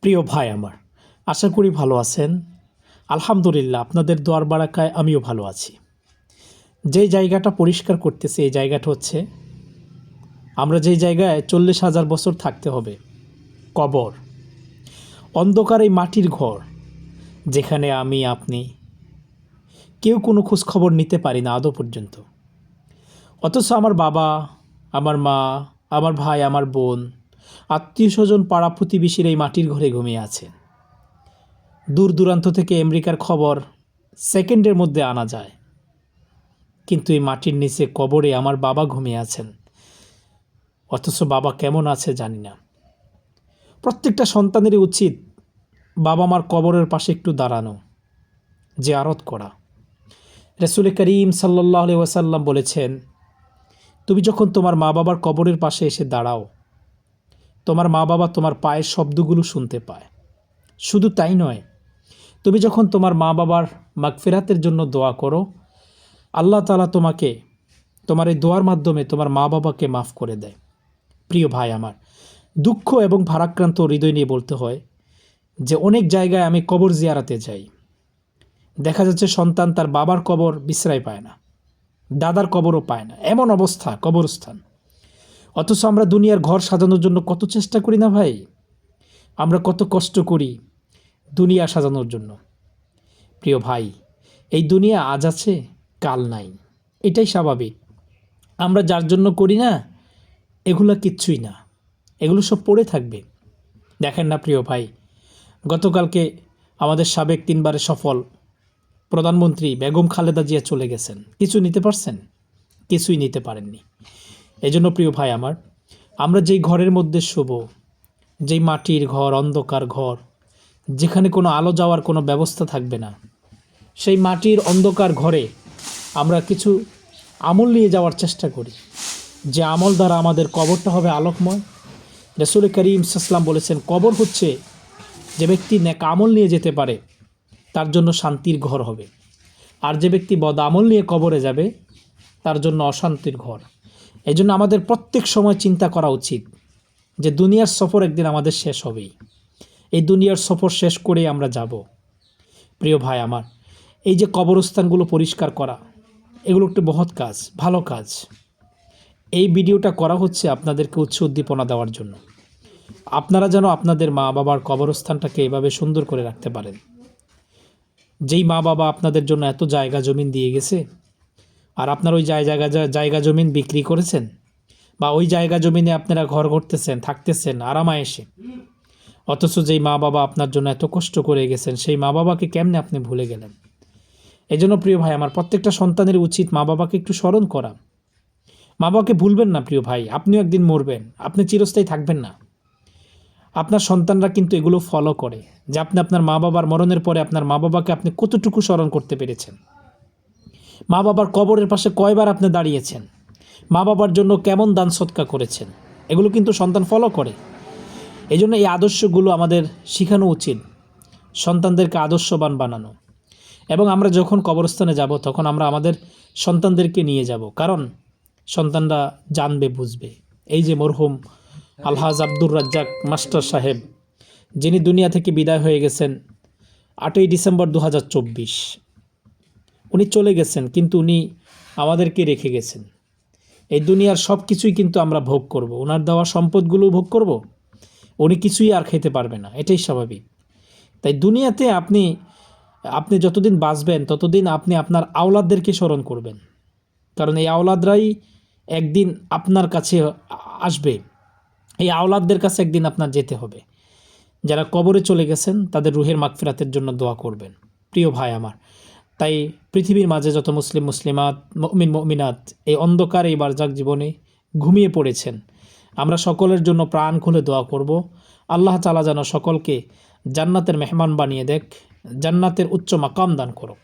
প্রিয় ভাই আমার, আশা করি ভালো আছেন। আলহামদুলিল্লাহ, আপনাদের দোয়ার বারাকায় আমিও ভালো আছি। যে জায়গাটা পরিষ্কার করতেছি, এই জায়গাটা হচ্ছে, আমরা যেই জায়গায় চল্লিশ হাজার বছর থাকতে হবে, কবর। অন্ধকার এই মাটির ঘর, যেখানে আমি, আপনি, কেউ কোনো খোঁজ খবর নিতে পারি না আদৌ পর্যন্ত। অথচ আমার বাবা, আমার মা, আমার ভাই, আমার বোন আত্মীয় স্বজন পাড়া প্রতিবেশীর এই মাটির ঘরে ঘুমিয়ে আছেন দূর দূরান্ত থেকে আমেরিকার খবর সেকেন্ডের মধ্যে আনা যায়। কিন্তু এই মাটির নিচে কবরে আমার বাবা ঘুমিয়ে আছেন। অথচ বাবা কেমন আছে জানি না। প্রত্যেকটা সন্তানেরই উচিত বাবা মার কবরের পাশে একটু দাঁড়ানো, যে আরত করা। রসুল করিম সাল্লাহ ওয়াসাল্লাম বলেছেন, তুমি যখন তোমার মা বাবার কবরের পাশে এসে দাঁড়াও তোমার মা বাবা তোমার পায়ের শব্দগুলো শুনতে পায়। শুধু তাই নয়, তুমি যখন তোমার মা বাবার মাগফেরাতের জন্য দোয়া করো, আল্লাহ তালা তোমাকে, তোমার এই দোয়ার মাধ্যমে তোমার মা বাবাকে মাফ করে দেয়। প্রিয় ভাই আমার, দুঃখ এবং ভারাক্রান্ত হৃদয় নিয়ে বলতে হয় যে অনেক জায়গায় আমি কবর জিয়ারাতে যাই। দেখা যাচ্ছে সন্তান তার বাবার কবর বিশ্রায় পায় না, দাদার কবরও পায় না। এমন অবস্থা, কবরস্থান। অথচ আমরা দুনিয়ার ঘর সাজানোর জন্য কত চেষ্টা করি না ভাই? আমরা কত কষ্ট করি দুনিয়া সাজানোর জন্য। প্রিয় ভাই, এই দুনিয়া আজ আছে, কাল নাই। এটাই স্বাভাবিক। আমরা যার জন্য করি না, এগুলো কিচ্ছুই না। এগুলো সব পড়ে থাকবে। দেখেন না প্রিয় ভাই, গতকালকে আমাদের সাবেক তিনবারে সফল প্রধানমন্ত্রী বেগম খালেদা জিয়া চলে গেছেন। কিছু নিতে পারছেন? কিছুই নিতে পারেননি। এজন্য প্রিয় ভাই আমার, আমরা যেই ঘরের মধ্যে শুভ যেই মাটির ঘর, অন্ধকার ঘর, যেখানে কোনো আলো যাওয়ার কোনো ব্যবস্থা থাকবে না, সেই মাটির অন্ধকার ঘরে আমরা কিছু আমল নিয়ে যাওয়ার চেষ্টা করি। যে আমল দ্বারা আমাদের কবরটা হবে আলোকময়। রসুল করিম সাসলাম বলেছেন, কবর হচ্ছে যে ব্যক্তি নেক আমল নিয়ে যেতে পারে, তার জন্য শান্তির ঘর হবে। আর যে ব্যক্তি বদ আমল নিয়ে কবরে যাবে, তার জন্য অশান্তির ঘর। এই জন্য আমাদের প্রত্যেক সময় চিন্তা করা উচিত যে দুনিয়ার সফর একদিন আমাদের শেষ হবেই। এই দুনিয়ার সফর শেষ করেই আমরা যাব। প্রিয় ভাই আমার, এই যে কবরস্থানগুলো পরিষ্কার করা, এগুলো একটু বহৎ কাজ, ভালো কাজ। এই ভিডিওটা করা হচ্ছে আপনাদেরকে উৎস উদ্দীপনা দেওয়ার জন্য। আপনারা যেন আপনাদের মা বাবার কবরস্থানটাকে এভাবে সুন্দর করে রাখতে পারেন। যেই মা বাবা আপনাদের জন্য এত জায়গা জমিন দিয়ে গেছে আর আপনার ওই জায়গা জায়গা জমিন বিক্রি করেছেন? বা ওই জায়গা জমিনে আপনারা ঘর করতেছেন, থাকতেছেন আরামায়েসে অথচ যেই মা বাবা আপনার জন্য এত কষ্ট করে গেছেন, সেই মা বাবাকে কেমনে আপনি ভুলে গেলেন? এই জন্য প্রিয় ভাই, আমার প্রত্যেকটা সন্তানের উচিত মা বাবাকে একটু স্মরণ করা। মা বাবাকে ভুলবেন না প্রিয় ভাই, আপনিও একদিন মরবেন, আপনি চিরস্থায়ী থাকবেন না। আপনার সন্তানরা কিন্তু এগুলো ফলো করে, যে আপনি আপনার মা বাবার মরণের পরে আপনার মা বাবাকে আপনি কতটুকু স্মরণ করতে পেরেছেন। মা বাবার কবরের পাশে কয়বার আপনি দাঁড়িয়েছেন? মা বাবার জন্য কেমন দান সৎকা করেছেন? এগুলো কিন্তু সন্তান ফলো করে। এই জন্য এই আদর্শগুলো আমাদের শেখানো উচিত, সন্তানদেরকে আদর্শবান বানানো। এবং আমরা যখন কবরস্থানে যাব, তখন আমরা আমাদের সন্তানদেরকে নিয়ে যাব। কারণ সন্তানরা জানবে, বুঝবে। এই যে মরহুম আলহাজ আব্দুর রাজ্জাক মাস্টার সাহেব, যিনি দুনিয়া থেকে বিদায় হয়ে গেছেন আটই ডিসেম্বর দু হাজার চব্বিশ। উনি চলে গেছেন, কিন্তু উনি আমাদেরকে রেখে গেছেন। এই দুনিয়ার সব কিছুই কিন্তু আমরা ভোগ করব। ওনার দেওয়া সম্পদগুলো ভোগ করব। উনি কিছুই আর খেতে পারবে না, এটাই স্বাভাবিক। তাই দুনিয়াতে আপনি আপনি যতদিন বাঁচবেন, ততদিন আপনি আপনার আওলাদদেরকে স্মরণ করবেন। কারণ এই আওলাদরাই একদিন আপনার কাছে আসবে। এই আওলাদদের কাছে একদিন আপনার যেতে হবে। যারা কবরে চলে গেছেন, তাদের রুহের মাগফিরাতের জন্য দোয়া করবেন। প্রিয় ভাই আমার তাই পৃথিবীর মাঝে যত মুসলিম, মুসলিমাত, মমিন, মমিনাত এই অন্ধকার, এই বারজাক জীবনে ঘুমিয়ে পড়েছেন। আমরা সকলের জন্য প্রাণ খুলে দোয়া করব। আল্লাহ চালা যেন সকলকে জান্নাতের মেহমান বানিয়ে দেখ, জান্নাতের উচ্চ মাকাম দান করো